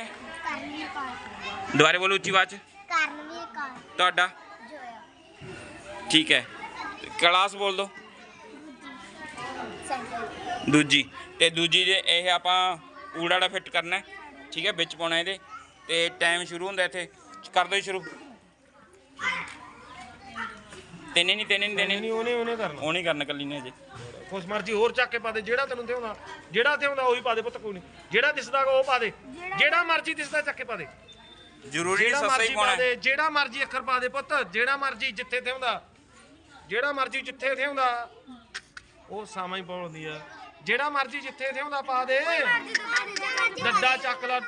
ਹੈ ਕਰਨਵੀਰ ਕੌਰ ਦੁਬਾਰੇ ਬੋਲੋ ਉੱਚੀ ਆਵਾਜ਼। ਕਰਨਵੀਰ ਕੌਰ। ਤੁਹਾਡਾ। ਜੋਇਆ। ਠੀਕ ਹੈ। ਕਲਾਸ ਬੋਲ ਦੋ। ਦੂਜੀ। ਤੇ ਦੂਜੀ ਜੇ ਇਹ ਆਪਾਂ ਊੜਾੜਾ ਫਿੱਟ ਕਰਨਾ ਹੈ, ਠੀਕ ਹੈ ਵਿੱਚ ਪਾਉਣਾ ਇਹਦੇ। ਤੇ ਟਾਈਮ ਸ਼ੁਰੂ ਹੁੰਦਾ ਇੱਥੇ। ਕਰ ਦੋ ਸ਼ੁਰੂ। ਤੈਨੇ ਨਹੀਂ ਤੈਨੇ ਨਹੀਂ ਤੈਨੇ ਨਹੀਂ। ਨਹੀਂ ਉਹਨੇ ਉਹਨੇ ਕਰਨਾ। ਉਹ ਨਹੀਂ ਕਰਨਾ ਕੱਲੀ ਨੇ ਅਜੇ ਕੁਛ ਮਰਜ਼ੀ ਹੋਰ ਚੱਕ ਕੇ ਪਾ ਦੇ ਜਿਹੜਾ ਤੈਨੂੰ ਥਿਉਂਦਾ ਜਿਹੜਾ ਥਿਉਂਦਾ ਉਹੀ ਪਾ ਦੇ ਪੁੱਤ ਕੋਈ ਨਹੀਂ। ਜਿਹੜਾ ਦਿਸਦਾ ਉਹ ਪਾ ਦੇ। ਜਿਹੜਾ ਮਰਜ਼ੀ ਦਿਸਦਾ ਚੱਕ ਕੇ ਪਾ ਦੇ। ਜ਼ਰੂਰੀ ਨਹੀਂ ਜਿਹੜਾ ਸਸਤਾ ਹੀ ਮਰਜ਼ੀ ਪਾਉਣਾ ਪਾ ਹੈ। ਦੇ ਜਿਹੜਾ ਮਰਜ਼ੀ ਅੱਖਰ ਪਾ ਦੇ ਪੁੱਤ ਜਿਹੜਾ ਮਰਜ਼ੀ ਜਿੱਥੇ ਥਿਉਂਦਾ ਜਿਹੜਾ ਮਰਜ਼ੀ ਜਿੱਥੇ ਥਿਉਂਦਾ ਉਹ ਸਾਵਾਂ ਹੀ ਪਾਉਂਦੀ ਆ। ਜਿਹੜਾ ਮਰਜ਼ੀ ਜਿੱਥੇ ਥਿਉਂਦਾ ਪਾ ਦੇ। ਡੱਡਾ ਚੱਕ ਲਾ।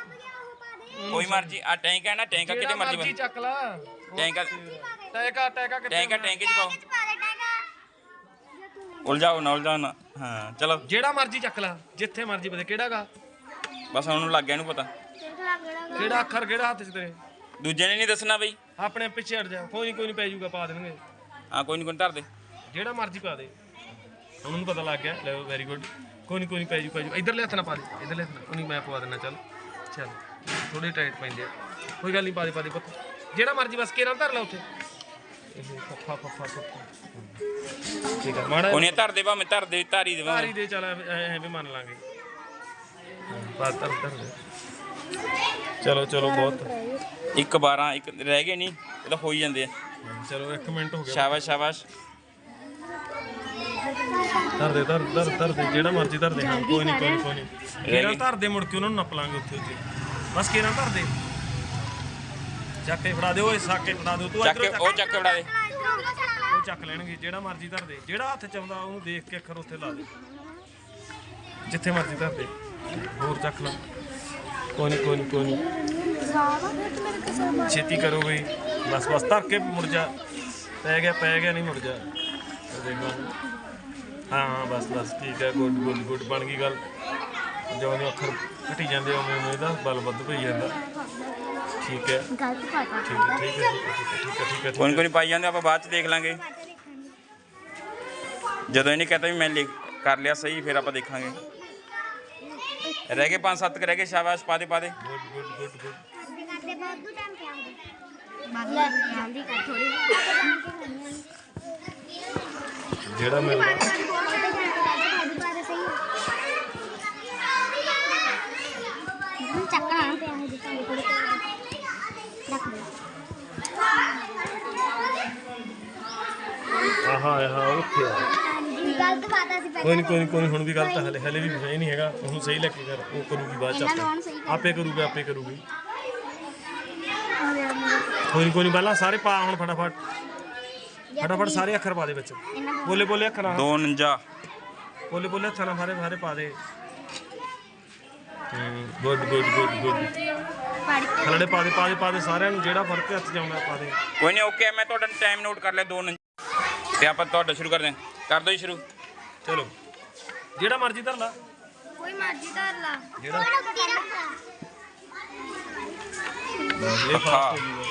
ਕੋਈ ਮਰਜ਼ੀ ਆ ਟੈਂਕ ਹੈ ਨਾ ਟੈਂਕਾ ਕਿਤੇ ਜਿਹੜਾ ਮਰਜ਼ੀ ਮਰਜ਼ੀ ਚੱਕ ਲਾ। ਟੈਂਕਾ ਟੈਕਾ ਟੈਕਾ ਕਿੱਥੇ ਟੈਂਕਾ? ਟੈਂਕ 'ਚ ਪਾਓ। ਉਲਝਾਓ ਨਾ ਉਲਝਾਓ ਨਾ ਹਾਂ ਚਲੋ। ਜਿਹੜਾ ਮਰਜ਼ੀ ਚੱਕ ਲਾ ਜਿੱਥੇ ਮਰਜ਼ੀ ਪਾ ਦੇ ਕਿਹੜਾਗਾ ਬਸ ਹੁਣ ਲੱਗ ਗਿਆ ਇਹਨੂੰ ਪਤਾ। ਕਿਹੜਾ ਅੱਖਰ ਕਿਹੜਾ ਹੱਥ 'ਚ ਤੇਰੇ? ਦੂਜੇ ਨੇ ਨਹੀਂ ਦੱਸਣਾ ਬਈ। ਆਪਣੇ ਪਿੱਛੇ ਹਟ ਜਾ ਕੋਈ ਨਹੀਂ ਕੋਈ ਨਹੀਂ ਪੈ ਜਾਊਗਾ ਪਾ ਦੇਣਗੇ। ਹਾਂ ਕੋਈ ਨਹੀਂ ਕੋਈ ਨੀ ਧਰ ਦੇ। ਜਿਹੜਾ ਮਰਜ਼ੀ ਪਾ ਦੇ। ਹੁਣ ਉਹਨੂੰ ਪਤਾ ਲੱਗ ਗਿਆ ਲੈ ਵੈਰੀ ਗੁੱਡ ਕੋਈ ਨਹੀਂ ਕੋਈ ਨਹੀਂ ਪੈ ਜੂ ਪੈ ਜੂ। ਇਧਰਲੇ ਹੱਥ ਨਾਲ ਪਾ ਦੇ ਇਧਰਲੇ ਹੱਥ ਨਾਲ। ਉਹ ਨਹੀਂ ਮੈਂ ਪਵਾ ਦੇਣਾ ਚੱਲ। ਚੱਲ ਥੋੜੇ ਟਾਈਟ ਪੈਂਦੇ ਆ। ਕੋਈ ਗੱਲ ਨਹੀਂ ਪਾ ਦੇ ਪਾ ਦੇ ਪੁੱਤ। ਜਿਹੜਾ ਮਰਜ਼ੀ ਬਸ ਕੇਰਾਂ ਧਰ ਲੈ ਉੱਥੇ। ਇਹ ਫੱਫਾ ਫੱਫਾ ਫੱਫਾ ਠੀਕ ਮਾੜਾ ਉਹਨੇ ਧਰ ਦੇ ਭਾਵੇਂ ਧਰ ਦੇ ਧਾਰੀ ਦੇ ਧਾਰੀ ਦੇ ਚੱਲ ਐ ਐ ਵੀ ਮੰਨ ਲਾਂਗੇ। ਬਾਤ ਧਰ ਧਰ ਦੇ। ਚਲੋ ਚਲੋ ਬਹੁਤ। ਇੱਕ 12 ਇੱਕ ਰਹਿ ਗਏ ਨਹੀਂ ਇਹ ਤਾਂ ਹੋ ਹੀ ਜਾਂਦੇ ਆ। ਚਲੋ 1 ਮਿੰਟ ਹੋ ਗਿਆ। ਸ਼ਾਬਾਸ਼ ਸ਼ਾਬਾਸ਼। ਧਰ ਦੇ ਧਰ ਧਰ ਧਰ ਦੇ ਜਿਹੜਾ ਮਰਜ਼ੀ ਧਰ ਦੇ। ਹਾਂ ਕੋਈ ਨਹੀਂ ਕੋਈ ਨਹੀਂ ਕੋਈ ਨਹੀਂ ਕਿਹੜਾ ਧਰ ਦੇ ਮੁੜ ਕੇ ਉਹਨਾਂ ਨੂੰ ਨੱਪ ਲਾਂਗੇ ਉੱਥੇ ਉੱਥੇ। ਬਸ ਕਿਹੜਾ ਧਰ ਦੇ? ਚੱਕ ਕੇ ਫੜਾ ਦੇ ਓਏ ਸਾਕੇ ਫੜਾ ਦੇ ਤੂੰ ਚੱਕ ਕੇ ਉਹ ਚੱਕ ਕੇ ਫੜਾ ਦੇ। ਉਹ ਚੱਕ ਲੈਣਗੇ, ਜਿਹੜਾ ਮਰਜ਼ੀ ਧਰ ਦੇ। ਜਿਹੜਾ ਹੱਥ ਚ ਆਉਂਦਾ ਉਹਨੂੰ ਦੇਖ ਕੇ ਅੱਖਰ ਉੱਥੇ ਲਾ ਦੇ। ਜਿੱਥੇ ਮਰਜ਼ੀ ਧਰ ਦੇ। ਹੋਰ ਚੱਕ ਲਾ। ਕੋਈ ਨਹੀਂ ਕੋਈ ਨਹੀਂ ਕੋਈ ਨਹੀਂ ਛੇਤੀ ਕਰੋ ਬਈ। ਬਸ ਬਸ, ਧਰ ਕੇ ਮੁੜ ਜਾ। ਪੈ ਗਿਆ ਪੈ ਗਿਆ, ਨਹੀਂ ਮੁੜ ਜਾ। ਦੇਖੋ। ਹਾਂ ਬਸ ਬਸ, ਠੀਕ ਹੈ। Good good good. ਬਣ ਗਈ ਗੱਲ। ਜਦੋਂ ਜਿਉਂ ਅੱਖਰ ਘਟੀ ਜਾਂਦੇ ਉਵੇਂ ਉਵੇਂ ਇਹਦਾ ਬਲ ਵੱਧ ਪਈ ਜਾਂਦਾ। ਠੀਕ ਹੈ ਗਲਤ ਪਾਤਾ ਠੀਕ ਹੈ ਠੀਕ ਹੈ ਠੀਕ ਹੈ ਠੀਕ ਹੈ ਠੀਕ ਹੈ ਕੋਈ ਨੀ ਕੋਈ ਨੀ ਪਾਈ ਜਾਂਦੇ ਆਪਾਂ ਬਾਅਦ ਚ ਦੇਖ ਲਾਂਗੇ ਜਦੋਂ ਇਹਨੇ ਕਹਤਾ ਵੀ ਮੈਂ ਲਿਖ ਕਰ ਲਿਆ ਸਹੀ ਫਿਰ ਆਪਾਂ ਦੇਖਾਂਗੇ ਰਹਿ ਗਏ 5-7 ਰਹਿ ਗਏ ਸ਼ਾਬਾਸ਼ ਪਾ ਦੇ ਪਾ ਦੇ ਗੁੱਡ ਗੁੱਡ ਗੁੱਡ ਗੁੱਡ ਕਰਦੇ ਬਹੁਤ ਟਾਈਮ ਪਿਆ ਹੁੰਦਾ ਲੈ ਜਲਦੀ ਕਰ ਥੋੜੀ ਜਿਹੜਾ ਮਿਲਦਾ ਚੱਕਣਾ ਪਿਆ ਹੈ ਜਿੱਥੇ ਥੋੜੀ ਰੱਖ ਲਓ ਆਹਾ ਆਹਾ ਉੱਥੇ ਆ ਗਲਤ ਪਾਤਾ ਸੀ ਕੋਈ ਨਹੀਂ ਕੋਈ ਨਹੀਂ ਕੋਈ ਨੀ, ਹੁਣ ਵੀ ਗਲਤ ਹਲੇ ਹਲੇ ਵੀ ਸਹੀ ਨਹੀਂ ਹੈਗਾ। ਉਹਨੂੰ ਸਹੀ ਲੈ ਕੇ ਕਰ ਉਹ ਕਰੂਗੀ ਬਾਅਦ ਚ ਇਹਨਾਂ ਨੂੰ ਹੁਣ ਸਹੀ ਆਪੇ ਕਰ। ਆਪੇ ਕਰੂਗੀ। ਆਪੇ ਕਰੂਗੀ ਕੋਈ ਨਹੀਂ ਕੋਈ ਨਹੀਂ ਪਹਿਲਾਂ ਸਾਰੇ ਪਾ ਹੁਣ ਫਟਾਫਟ। ਫਟਾਫਟ ਸਾਰੇ ਅੱਖਰ ਪਾ ਦੇ ਵਿੱਚ। ਬੋਲੇ ਬੋਲੇ ਅੱਖਰ। ਨਾਲ 249 ਬੋਲੇ ਬੋਲੇ ਅੱਖਰ ਨਾਲ ਸਾਰੇ ਸਾਰੇ ਪਾ ਦੇ। Good good good good. ਪੜ ਕੇ ਖਲੜੇ ਪਾ ਦੇ ਪਾ ਦੇ ਪਾ ਦੇ ਸਾਰਿਆਂ ਨੂੰ। ਜਿਹੜਾ ਫ਼ਰਕ ਹੱਥ ਚ ਆਉਂਦਾ ਪਾ ਦੇ। ਕੋਈ ਨਹੀਂ ਓਕੇ ਮੈਂ ਤੁਹਾਡਾ ਟਾਈਮ ਨੋਟ ਕਰ ਲਿਆ 2 ਤੇ ਆਪਾਂ ਤੁਹਾਡਾ ਸ਼ੁਰੂ ਕਰਦੇ ਹਾਂ ਕਰ ਦਿਓ ਜੀ ਸ਼ੁਰੂ ਚਲੋ ਜਿਹੜਾ ਮਰਜ਼ੀ ਧਰ ਲਾ ਕੋਈ ਮਰਜ਼ੀ ਧਰ ਲਾ ਜਿਹੜਾ ਇਹ ਅੱਖਾਂ। ਫਾਸਟ ਹੋ ਜੂਗਾ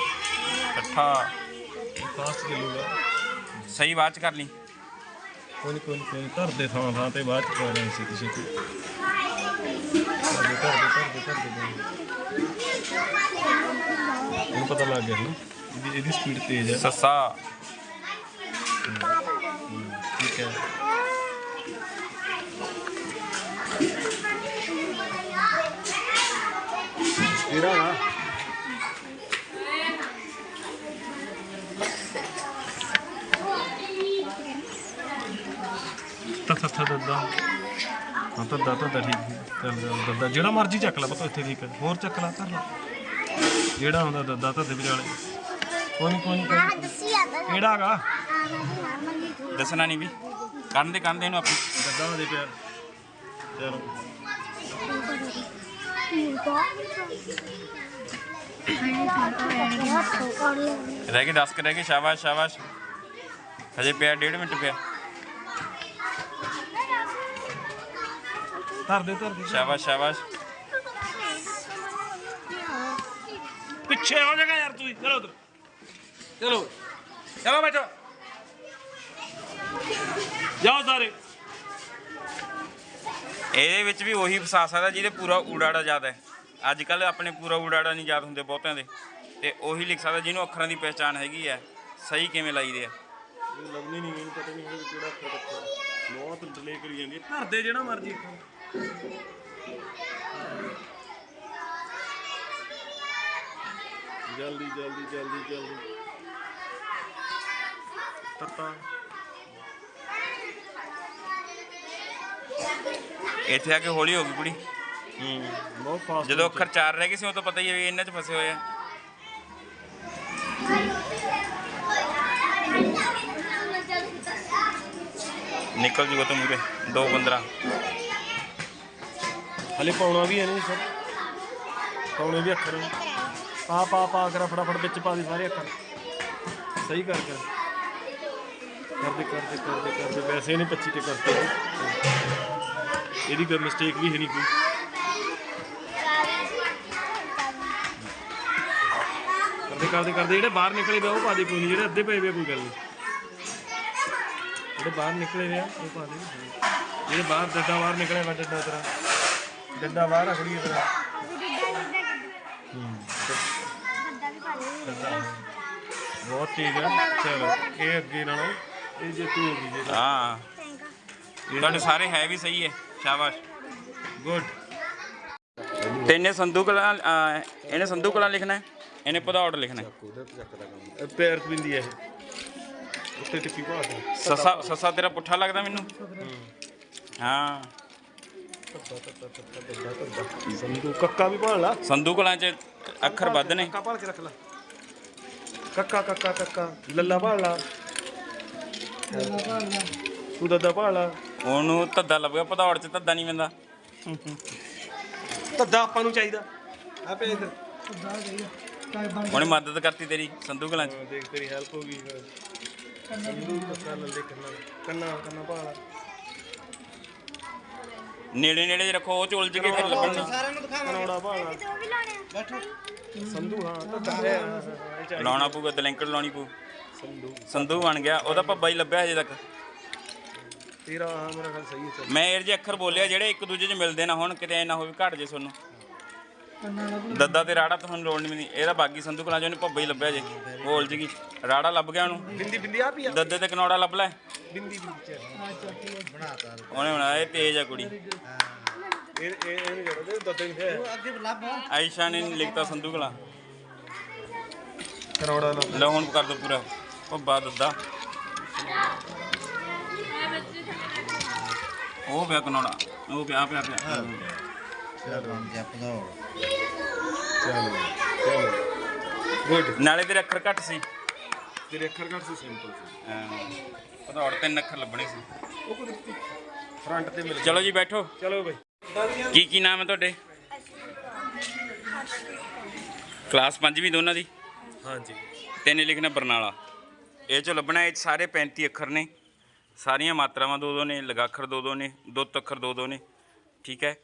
ਇਕੱਠਾ ਫਾਸਟ ਚੱਲੂਗਾ ਸਹੀ ਬਾਅਦ ਚ ਕਰ ਲਈ ਕੋਈ ਨਹੀਂ ਕੋਈ ਨਹੀਂ ਕੋਈ ਨੀ, ਧਰ ਦੇ ਥਾਂ ਥਾਂ ਤੇ ਬਾਅਦ ਚ ਪਾ ਲੈਣੀ ਸੀ ਕਿਸੇ ਧਰ ਦੇ ਧਰ ਦੇ ਧਰ ਦੇ ਧਰ ਦੇ ਇਹਨੂੰ ਪਤਾ ਲੱਗ ਗਿਆ ਨਾ ਇਹਦੀ ਇਹਦੀ ਸਪੀਡ ਤੇਜ਼ ਹੈ ਸੱਸਾ ਠੀਕ ਹੈ। ਇਹਦਾ ਨਾ ਤਾ ਤਾ ਤਾ ਦਾ ਹਾਂ ਤਾਂ ਦਾ ਤਾਂ ਠੀਕ ਹੈ ਚੱਲ ਚੱਲ ਦੱਦਾ ਜਿਹੜਾ ਮਰਜ਼ੀ ਚੱਕ ਲੈ ਪਤਾ ਇੱਥੇ ਠੀਕ ਹੈ। ਹੋਰ ਚੱਕ ਲੈ ਧਰ ਲੈ। ਜਿਹੜਾ ਹੁੰਦਾ ਦੱਦਾ ਤਾਂ ਦੇ ਵਿਚਾਲੇ। ਕੋਈ ਨੀ, ਕੋਈ ਨੀ, ਕੋਈ ਨੀ। ਦੱਸੀ ਆਦਾ ਕਿਹੜਾ ਹੈਗਾ? ਦੱਸਣਾ ਨਹੀਂ ਵੀ। ਕਰਨ ਦੇ ਕਰਨ ਦੇ ਇਹਨੂੰ ਆਪੀ ਦੱਦਾ ਦੇ ਪਿਆ ਚਲੋ ਰਹਿ ਗਏ 10 ਰਹਿ ਗਏ। ਸ਼ਾਬਾਸ਼ ਸ਼ਾਬਾਸ਼। ਹਜੇ ਪਿਆ ਡੇਢ ਮਿੰਟ ਪਿਆ। ਧਰ ਦੇ ਧਰ ਦੇ ਸ਼ਾਬਾਸ਼ ਸ਼ਾਬਾਸ਼। ਪਿੱਛੇ ਹੋ ਜਾਗਾ ਯਾਰ ਤੂੰ ਚਲੋ ਉਧਰ। ਚਲੋ। ਚਲੋ ਬੈਠੋ। ਜਾਓ ਸਾਰੇ। ਇਹਦੇ ਵਿੱਚ ਵੀ ਉਹੀ ਫਸਾ ਸਕਦਾ ਜਿਹਦੇ ਪੂਰਾ ਊੜਾੜਾ ਜ਼ਿਆਦਾ ਹੈ। ਅੱਜ ਕੱਲ ਆਪਣੇ ਪੂਰਾ ਊੜਾੜਾ ਨਹੀਂ ਯਾਦ ਹੁੰਦੇ ਬਹੁਤਿਆਂ ਦੇ। ਤੇ ਉਹੀ ਲਿਖ ਸਕਦਾ ਜਿਹਨੂੰ ਅੱਖਰਾਂ ਦੀ ਪਹਿਚਾਣ ਹੈਗੀ ਹੈ ਸਹੀ ਕਿਵੇਂ ਲਾਈਦੇ ਆ। ਲੱਭਣੀ ਨਹੀਂ ਮੈਨੂੰ ਪਤਾ ਨਹੀਂ ਹੋਵੇ ਕਿਹੜਾ ਅੱਖਰ ਕਿੱਥੇ ਬਹੁਤ ਡਿਲੇ ਕਰੀ ਜਾਂਦੀ ਹੈ। ਧਰ ਦੇ ਜਿਹੜਾ ਮਰਜ਼ੀ ਜਲਦੀ ਜਲਦੀ ਜਲਦੀ ਜਲਦੀ। ਤਤਾ ਇੱਥੇ ਆ ਕੇ ਹੌਲੀ ਹੋ ਗਈ ਕੁੜੀ। ਹੂੰ ਬਹੁਤ ਫਾਸਟ ਜਦੋਂ ਅੱਖਰ ਚਾਰ ਰਹਿ ਗਏ ਸੀ ਉਹ ਤਾਂ ਪਤਾ ਹੀ ਹੈ ਵੀ ਇਹਨਾਂ 'ਚ ਫਸੇ ਹੋਏ ਆ। ਨਿਕਲ ਜੂਗਾ ਤਾਂ ਮੂਰੇ 2 15 ਹਲੇ ਪਾਉਣਾ ਵੀ ਹੈ ਨਹੀਂ ਸਰ। ਪਾਉਣੇ ਵੀ ਅੱਖਰ ਨੇ। ਪਾ ਪਾ ਪਾ ਕਰ ਫਟਾਫਟ ਵਿੱਚ ਪਾ ਦੇ ਸਾਰੇ ਅੱਖਰ। ਸਹੀ ਕਰ ਕਰ। ਕਰਦੇ ਕਰਦੇ ਕਰਦੇ ਕਰਦੇ ਵੈਸੇ ਇਹਨੇ 25 ਤੇ ਕਰਤੇ। ਇਹਦੀ ਕੋਈ ਮਿਸਟੇਕ ਵੀ ਹੈ ਨਹੀਂ ਕੋਈ। ਕਰਦੇ ਕਰਦੇ ਕਰਦੇ ਜਿਹੜੇ ਬਾਹਰ ਨਿਕਲੇ ਵੇ ਉਹ ਪਾ ਦੇ ਕੋਈ ਨਹੀਂ ਜਿਹੜੇ ਅੱਧੇ ਪਏ ਵੇ ਕੋਈ ਗੱਲ ਨਹੀਂ। ਜਿਹੜੇ ਬਾਹਰ ਨਿਕਲੇ ਵੇ ਉਹ ਪਾ ਦੇ। ਜਿਹੜੇ ਬਾਹਰ ਡੱਡਾ ਬਾਹਰ ਨਿਕਲਿਆ ਵਾ ਡੱਡਾ ਤੇਰਾ। ਡੱਡਾ ਬਾਹਰ ਆ ਖੜੀ ਤੇਰਾ। ਬਹੁਤ ਤੇਜ਼ ਆ। ਚਲੋ ਇਹ ਅੱਗੇ ਨਾਲੋਂ ਇਹ ਜੇ ਤੂੰ ਹੋ ਗਈ ਜੇ ਹਾਂ। ਤੁਹਾਡੇ ਸਾਰੇ ਹੈ ਵੀ ਸਹੀ ਹੈ। ਸ਼ਾਬਾਸ਼। ਗੁੱਡ ਤੇ ਇਹਨੇ ਸੰਧੂ ਕਲਾਂ ਅਹ, ਇਹਨੇ ਸੰਧੂ ਕਲਾਂ ਲਿਖਣਾ ਹੈ? ਇਹਨੇ ਪਧੌੜ ਲਿਖਣਾ ਹੈ? ਪੈਰ ਪਿੰਦੀ ਹੈ ਇਹ। ਉੱਤੇ ਟਿੱਕੀ ਪਾ ਦੇ। ਸੱਸਾ ਸੱਸਾ ਤੇਰਾ ਪੁੱਠਾ ਲੱਗਦਾ ਮੈਨੂੰ? ਹਾਂ। ਸੰਦੂ ਕੱਕਾ ਵੀ ਭਾਲ ਲਾ। ਸੰਧੂ ਕਲਾਂ 'ਚ ਅੱਖਰ ਵੱਧ ਨੇ। ਕੱਕਾ ਭਾਲ ਕੇ ਰੱਖ ਲਾ। ਕੱਕਾ ਕੱਕਾ ਕੱਕਾ। ਲੱਲਾ ਭਾਲ ਲਾ। ਤੂੰ ਦੱਦਾ ਭਾਲ ਲਾ। ਉਹਨੂੰ ਧੱਦਾ ਲੱਭ ਗਿਆ ਪਧੌੜ 'ਚ ਧੱਦਾ ਨਹੀਂ ਪੈਂਦਾ। ਦੱਦਾ ਆਪਾਂ ਨੂੰ ਚਾਹੀਦਾ। ਆਪੇ ਇਧਰ। ਉਹਨੇ ਮਦਦ ਕਰਤੀ ਤੇਰੀ ਸੰਧੂ ਕਲਾਂ 'ਚ। ਦੇਖ ਤੇਰੀ ਹੈਲਪ ਹੋ ਗਈ ਸੰਦੂ ਕੱਕਾ ਲੱਲੇ ਕੰਨਾ ਕੰਨਾ ਕੰਨਾ ਭਾਲ। ਨੇੜੇ ਨੇੜੇ ਜਿਹੇ ਰੱਖੋ ਉਹ ਚ ਉਲਝ ਕੇ ਫਿਰ ਲੱਭਣ ਨਹੀਂ ਕਨੌੜਾ ਭਾਲ। ਬੈਠੋ। ਸੰਧੂ ਹਾਂ ਤਾਂ ਹੈ। ਲਾਉਣਾ ਪਊਗਾ ਦਲੈਂਕੜ ਲਾਉਣੀ ਪਊ। ਸੰਧੂ। ਸੰਧੂ ਬਣ ਗਿਆ ਉਹਦਾ ਪੱਬਾ ਹੀ ਲੱਭਿਆ ਹਜੇ ਤੱਕ। ਤੇਰਾ ਹਾਂ ਮੇਰਾ ਗੱਲ ਸਹੀ ਹੈ ਚੱਲ। ਮੈਂ ਇਹ ਜਿਹੇ ਅੱਖਰ ਬੋਲਿਆ ਜਿਹੜੇ ਇੱਕ ਦੂਜੇ 'ਚ ਮਿਲਦੇ ਨਾ ਹੋਣ ਕਿਤੇ ਐ ਨਾ ਹੋਵੇ ਘਟ ਜੇ ਤੁਹਾਨੂੰ। ਦੱਦਾ ਤੇ ਰਾੜਾ ਤੁਹਾਨੂੰ ਲੋੜ ਨਹੀਂ ਇਹਦਾ ਬਾਗੀ ਸੰਧੂ ਕਲਾਂ ਚ ਉਹਨੇ ਪੱਬਾ ਹੀ ਲੱਭਿਆ ਜੇ। ਉਲਝ ਗਈ ਰਾੜਾ ਲੱਭ ਗਿਆ ਉਹਨੂੰ। ਬਿੰਦੀ ਬਿੰਦੀ ਆ ਵੀ ਆ। ਦੱਦੇ ਤੇ ਕਨੌੜਾ ਲੱਭ ਲੈ। ਬਿੰਦੀ ਬਿੰਦੀ ਚ ਉਹਨੇ ਬਣਾਇਆ ਇਹ ਤੇਜ਼ ਆ ਕੁੜੀ। ਇਹ ਇਹ ਇਹਨੂੰ ਜੜਾ ਦੇ ਦੱਦੇ ਨਹੀਂ ਹੈ। ਆਇਸ਼ਾ ਨੇ ਨੀ ਲਿਖਤਾ ਸੰਧੂ ਕਲਾਂ। ਕਰੋੜਾ ਨਾ ਲਓ ਹੁਣ ਕਰ ਦੋ ਪੂਰਾ। ਪੱਬਾ ਦੱਦਾ। ਉਹ ਪਿਆ ਕਨੌੜਾ ਉਹ ਪਿਆ ਪਿਆ ਪਿਆ। ਚਲੋ ਚਲੋ। ਗੁੱਡ। ਨਾਲੇ ਤੇਰੇ ਅੱਖਰ ਘੱਟ ਸੀ। ਤੇਰੇ ਅੱਖਰ ਘੱਟ ਸੀ ਸਿੰਪਲ ਸੀ। ਪਧੌੜ ਤਿੰਨ ਅੱਖਰ ਲੱਭਣੇ ਸੀ। ਉਹ ਕੁਦਰਤੀ ਫਰੰਟ ਤੇ ਮਿਲ ਚਲੋ ਜੀ ਬੈਠੋ। ਚਲੋ ਬਈ। ਕੀ ਕੀ ਨਾਮ ਹੈ ਤੁਹਾਡੇ? ਕਲਾਸ ਪੰਜਵੀਂ ਦੋਨਾਂ ਦੀ? ਹਾਂਜੀ। ਤੈਨੇ ਲਿਖਣਾ ਬਰਨਾਲਾ। ਇਹ ਚ ਲੱਭਣਾ ਇਹ ਸਾਰੇ 35 ਅੱਖਰ ਨੇ। ਸਾਰੀਆਂ ਮਾਤਰਾਵਾਂ ਦੋ ਦੋ ਨੇ ਲਗਾਖਰ ਦੋ ਦੋ ਨੇ ਦੋ ਅੱਖਰ ਦੋ ਦੋ ਨੇ ਠੀਕ ਹੈ?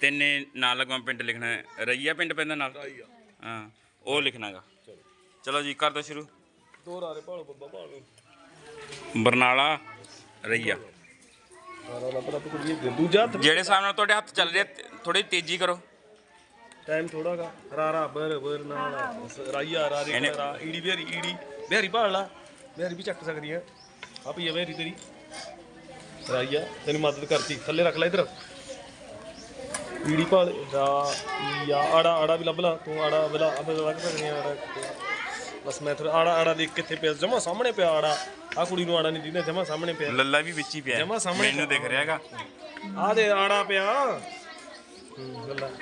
ਤੈਨੇ ਨਾਲ ਲਗਵਾ ਪਿੰਡ ਲਿਖਣਾ ਹੈ। ਰਈਆ ਪਿੰਡ ਪੈਂਦਾ ਨਾਲ? ਹਾਂ ਉਹ ਲਿਖਣਾਗਾ। ਚਲੋ ਜੀ ਕਰ ਦੋ ਸ਼ੁਰੂ। ਦੋ ਰਾਰੇ ਭਾਲੋ ਬੱਬਾ ਭਾਲੋ। ਬਰਨਾਲਾ ਰਈਆ। ਰਾਰਾ ਲੱਭ ਲੱਭ ਕੁੜੀ ਦੂਜਾ ਹੱਥ। ਜਿਹੜੇ ਹਿਸਾਬ ਨਾਲ ਤੁਹਾਡੇ ਹੱਥ ਚੱਲ ਰਹੇ ਥੋੜੀ ਤੇਜ਼ੀ ਕਰੋ। ਟਾਈਮ ਥੋੜਾਗਾ ਰਾਰਾ ਬਰ ਬਰ ਨਾਲ। ਰਾਈਆ ਰਾਰੇ ਇਹਨੇ- ਰਾ ਈੜੀ ਬਿਹਾਰੀ ਈੜੀ। ਬਿਹਾਰੀ ਭਾਲ ਲਾ। ਬਿਹਾਰੀ ਵੀ ਚੱਕ ਸਕਦੀ ਆ। ਆ ਬਿਹਾਰੀ ਤੇਰੀ। ਰਾਈਆ ਤੈਨੂੰ ਮਦਦ ਕਰਤੀ। ਥੱਲੇ ਰੱਖ ਲੈ ਇਧਰ। ਈੜੀ ਭਾਲ ਰਾ ਈਆ ਆੜਾ ਆੜਾ ਵੀ ਲੱਭ ਲਾ। ਤੂੰ ਆੜਾ ਬਲਾ ਅਬੇ ਲੱਗ ਸਕਦੀ ਆ ਆੜਾ ਬਸ ਮੈਂ ਥੋੜਾ ਆੜਾ ਆੜਾ ਦੇਖ ਕਿੱਥੇ ਪਿਆ। ਜਮਾ ਸਾਹਮਣੇ ਪਿਆ ਆੜਾ। ਆ ਕੁੜੀ ਨੂੰ ਆੜਾ ਨਹੀਂ ਦਿੰਦਾ ਜਮਾ ਸਾਹਮਣੇ ਪਿਆ। ਲੱਲਾ ਵੀ ਵਿੱਚ ਹੀ ਪਿਆ। ਜਮਾਂ ਸਾਹਮਣੇ ਮੈਨੂੰ ਦਿਖ ਰਿਹਾਗਾ ਆ ਦੇ ਆੜਾ ਪਿਆ।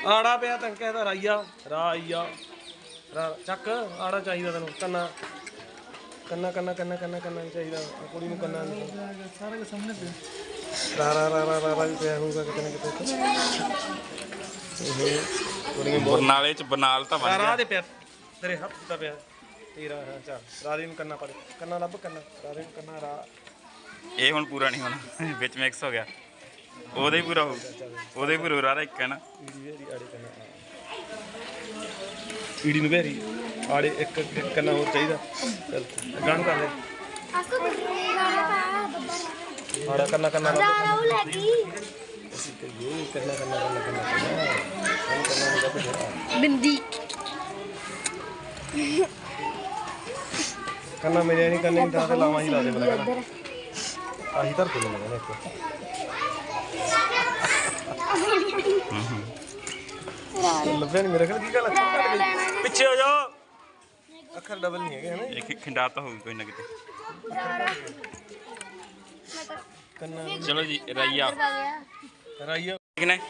ਆੜਾ ਪਿਆ ਤਾਂ ਕਹਿੰਦਾ ਰਾਈਆ ਰਾਈਆ ਚੱਕ। ਆੜਾ ਚਾਹੀਦਾ ਤੈਨੂੰ। ਕੰਨਾ। ਕੰਨਾ ਕੰਨਾ ਕੰਨਾ ਕੰਨਾ ਕੰਨਾ ਨੀ ਚਾਹੀਦਾ। ਕੁੜੀ ਨੂੰ ਕੰਨਾ ਸਾਰਾ ਕੁਝ ਸਾਹਮਣੇ ਪਿਆ। ਰਾ ਰਾ ਰਾ ਰਾ ਰਾ ਰਾ ਵੀ ਪਿਆ ਹੋਊਗਾ ਕਿਤੇ ਨਾ ਕਿਤੇ। ਇਹ ਕੁੜੀਆਂ ਬਰਨਾਲੇ ਚ ਬਰਨਾਲ ਤਾਂ ਬਣ ਰਾ ਗਿਆ। ਦੇ ਪਿਆ। ਤੇਰੇ ਹੱਥ ਦਾ ਪਿਆ। ਤੇਰਾ ਹਾਂ ਚੱਲ। ਰਾਦੇ ਨੂੰ ਕੰਨਾ ਪਾ ਦੇ। ਕੰਨਾ ਲੱਭ ਕੰਨਾ। ਰਾਦੇ ਨੂੰ ਕੰਨਾ ਰਾ। ਇਹ ਹੁਣ ਪੂਰਾ ਨਹੀਂ ਹੋਣਾ। ਵਿੱਚ ਮਿਕਸ ਹੋ ਗਿਆ। ਉਹਦੇ ਹੀ ਪੂਰਾ ਹੋਊ। ਉਹਦੇ ਹੀ ਪੂਰਾ ਰਾਰਾ ਇੱਕ ਹੈ ਨਾ। ਈੜੀ ਵੇਰੀ ਆੜੇ ਕੰਨਾ। ਈੜੀ ਨੂੰ ਵੇਰੀ। ਆੜੇ ਇੱਕ ਇੱਕ ਕੰਨਾ ਹੋਰ ਚਾਹੀਦਾ। ਚੱਲ ਗਾਣ ਕਰ ਲੈ। ਆਸੂ ਗਾਣਾ ਪਾ ਬੱਬਾ ਆੜਾ ਕੰਨਾ ਕੰਨਾ ਲੱਭ ਰਾਣਾ ਉਹ ਲੱਗੀ ਅਸੀਂ ਕਹੀਏ ਕਰਨਾ ਕਰਨਾ ਕਰਨਾ ਕਰਨਾ। ਕਰਨਾ ਕਰਨਾ ਨਹੀਂ ਲੱਭਦਾ ਬਿੰਦੀ। ਕਰਨਾ ਮੇਰੇ ਨਹੀਂ ਕਰਨੇ ਤਾਂ ਲਾਵਾਂ ਹੀ ਲਾ ਦੇ ਬਲਾ ਇੱਧਰ ਆਹੀ ਧਰ ਕੇ ਲੈਣਾ ਇੱਕ। ਲੱਭਿਆ ਨਹੀਂ ਮੇਰੇ ਕੋਲ ਕੀ ਗੱਲ ਗਈ ਪਿੱਛੇ ਹੋ ਜਾਓ। ਅੱਖਰ ਡਬਲ ਨਹੀਂ ਹੈਗੇ ਹਨਾ? ਇੱਕ ਖਿੰਡਾ ਤਾਂ ਹੋਊ ਕੋਈ ਨਾ ਕਿਤੇ। ਕੰਨਾ ਚਲੋ ਜੀ ਰਈਆ। ਰਾਈਆ। ਲਿਖਣਾ ਹੈ?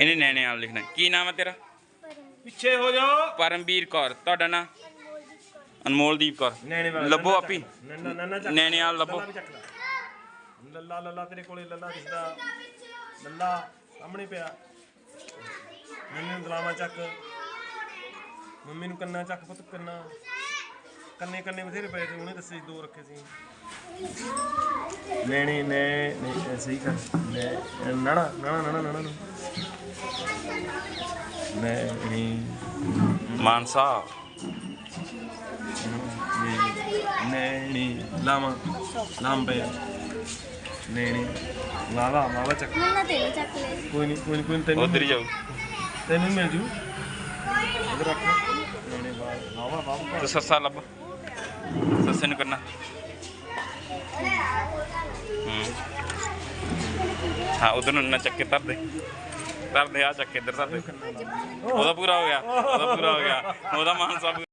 ਇਹਨੇ ਨੈਣੇ ਆਲ ਲਿਖਣਾ ਹੈ। ਕੀ ਨਾਮ ਹੈ ਤੇਰਾ? ਪਿੱਛੇ ਹੋ ਜਾਓ। ਪਰਮਵੀਰ ਕੌਰ। ਤੁਹਾਡਾ ਨਾਮ ਅਨਮੋਲਦੀਪ ਕੌਰ। ਨੈਣੇ ਵਾਲਾ। ਲੱਭੋ ਆਪੀ। ਨੰਨਾ ਨੰਨਾ ਚੱਕ ਨੈਣੇ ਆਲ ਲੱਭੋ। ਲੱਲਾ ਵੀ ਚੱਕ ਲੈ। ਲੱਲਾ ਲੱਲਾ ਤੇਰੇ ਕੋਲੇ ਲੱਲਾ ਦਿਸਦਾ। ਲੱਲਾ। ਸਾਹਮਣੇ ਪਿਆ। ਮੰਮੀ ਨੂੰ ਦਲਾਵਾ ਚੱਕ। ਮੰਮੀ ਨੂੰ ਕੰਨਾ ਚੱਕ ਪੁੱਤ ਕੰਨਾ। ਕੰਨੇ ਕੰਨੇ ਬਥੇਰੇ ਪਏ ਤੇ ਉਹਨੇ ਦੱਸੇ ਸੀ ਦੋ ਰੱਖੇ ਸੀ। ਨੈਣੇ ਨੇ ਨੇ ਸਹੀ ਕਰ ਨੇ ਨਣਾ ਨਣਾ ਨਣਾ ਨਣਾ ਨਣਾ ਨੈਣੀ ਮਾਨਸਾ। ਨੈਣੀ ਲਾਵਾ ਲਾਂਬੇ। ਨੈਣੀ ਲਾਵਾ ਲਾਵਾ ਚੱਕ। ਮੰਨਾ ਤੇ ਚੱਕ ਲੈ। ਕੋਈ ਨਹੀਂ ਕੋਈ ਨਹੀਂ ਕੋਈ ਨੀ, ਤੈਨੂੰ ਉਧਰ ਹੀ ਜਾਊ। ਤੈਨੂੰ ਮਿਲ ਜੂ। ਇਧਰ ਤੇ ਸੱਸਾ ਲੱਭ। ਸੱਸੇ ਨੂੰ ਕਰਨਾ। ਹੂੰ। ਹਾਂ, ਉਧਰ ਨੂੰ ਨਾ ਚੱਕੇ ਧਰ ਦੇ। ਧਰ ਦੇ ਆ ਚੱਕੇ ਇੱਧਰ ਧਰ ਦੇ। ਉਹਦਾ ਪੂਰਾ ਹੋ ਗਿਆ। ਉਹਦਾ ਪੂਰਾ ਹੋ ਗਿਆ। ਉਹਦਾ ਮਾਨਸਾ ਪੂਰਾ